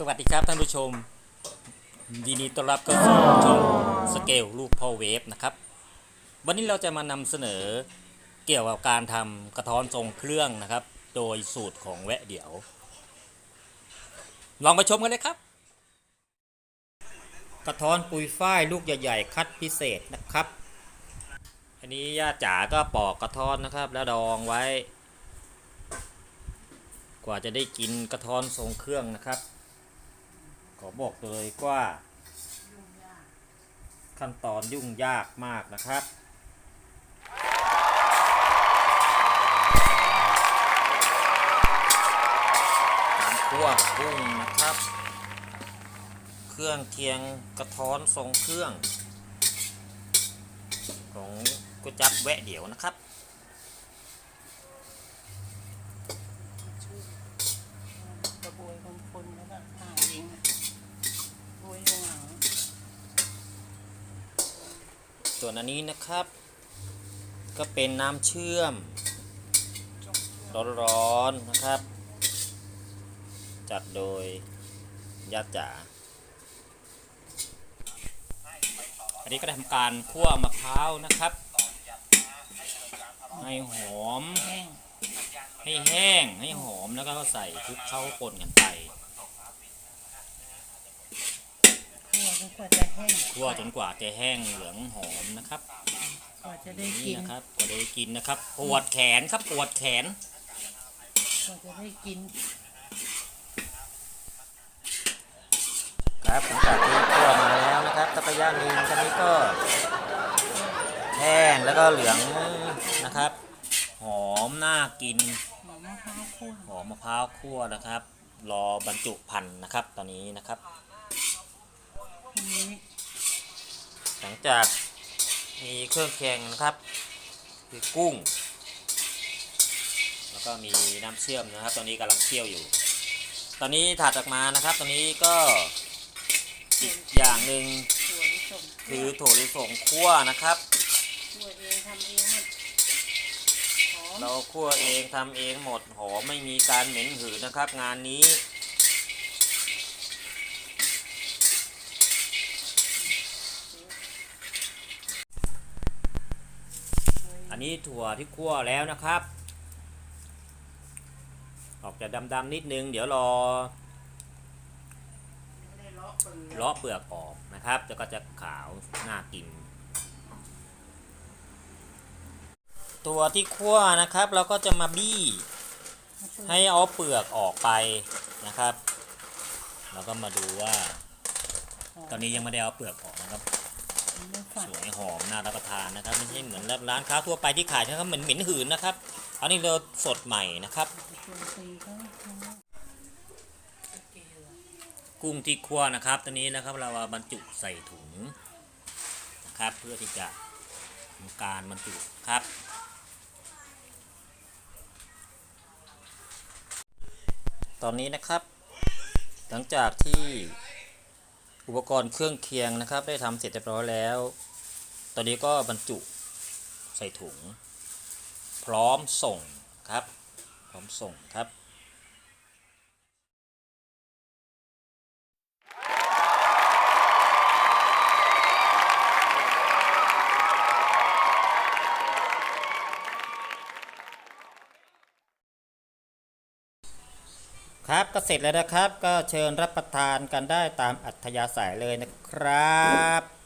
สวัสดีครับท่านผู้ชมยินดีต้อนรับเข้าสู่ช่องสเกลลูกพ่อเวฟนะครับ วันนี้เราจะมานำเสนอเกี่ยวกับการทำกระท้อนทรงเครื่องนะครับ โดยสูตรของแวะเดี๋ยว ลองไปชมกันเลยครับ กระท้อนปุยฝ้ายลูกใหญ่ ๆ คัดพิเศษนะครับ อันนี้ย่าจ๋าก็ปอกกระท้อนนะครับ แล้วดองไว้ กว่าจะได้กินกระท้อนทรงเครื่องนะครับ ขอบอกเลยว่าขั้นตอนยุ่งยากมากนะครับการคั่วกุ้งนะครับ เครื่องเคียงกระท้อนทรงเครื่อง ของกุจับแวะเดี๋ยวนะครับกระบวยคนคนแล้วก็ถ่ายเองอะโวยลงหลัง ส่วนอันนี้นะครับ ก็เป็นน้ำเชื่อม ร้อนๆนะครับ จัดโดยญาติจ๋าอันนี้ก็ได้ทำการคั่วมะพร้าวนะครับ ให้หอมแห้งให้แห้งให้หอมแล้วก็ใส่คลุกเข้าปนกันไป คั่ว จนกว่าจะแห้งคั่วจนกว่าจะแห้งเหลืองหอมนะครับกว่าจะได้นี่กินนะครับกว่าจะได้กินนะครับปวดแขนครับปวดแขน กว่าจะได้กินครับผมจากที่คั่วมาแล้วนะครับตะกย่างหนึงตอนนี้ก็แห้งแล้วก็เหลืองนะครับ หอมน่ากินหอมมะพร้าวคั่วหอมมะพร้าวคั่วนะครับ รอบรรจุพันธุ์นะครับ ตอนนี้นะครับ อันนี้หลังจากมีเครื่องแกงนะครับ คือกุ้ง แล้วก็มีน้ำเชื่อมนะครับ ตอนนี้กำลังเคี่ยวอยู่ ตอนนี้ถัดออกมานะครับ ตอนนี้ก็อีกอย่างหนึ่งถั่วลิสงคือถั่วลิสงคั่วนะครับคั่วเองทำเองหมดหอมเราคั่วเองทำเองหมดหอมไม่มีการเหม็นหืนนะครับ งานนี้ อั นนี้ถั่วที่คั่วแล้วนะครับ ออกจะดำๆนิดนึง เดี๋ยวรอไม่ได้เลาะเปลือกเลาะเปลือกออกนะครับแล้วก็จะขาวน่ากิน ตัวที่คั่วนะครับ เราก็จะมาบี้ให้เอาเปลือกออกไปนะครับแล้วก็มาดูว่า ตอนนี้ยังไม่ได้เอาเปลือกออกนะครับไม่ฝัสนวยหอมน่า รับประทานนะครับไม่ใช่เหมือนร้านค้าทั่วไปที่ขายนะครับเหมือนเหม็นหืนนะครับอันนี้เราสดใหม่นะครับ กุ้งที่คั่วนะครับตัวนี้นะครับเราาบรรจุใส่ถุงนะครับ เพื่อที่จะทำการบรรจุครับตอนนี้นะครับ หลังจากที่อุปกรณ์เครื่องเคียงนะครับ ได้ทำเสร็จเรียบร้อยแล้ว อนนี้ก็บรรจุใส่ถุง พร้อมส่งครับ พร้อมส่งครับครับก็เสร็จแล้วนะครับก็เชิญรับประทานกันได้ตามอัธยาศัยเลยนะครับ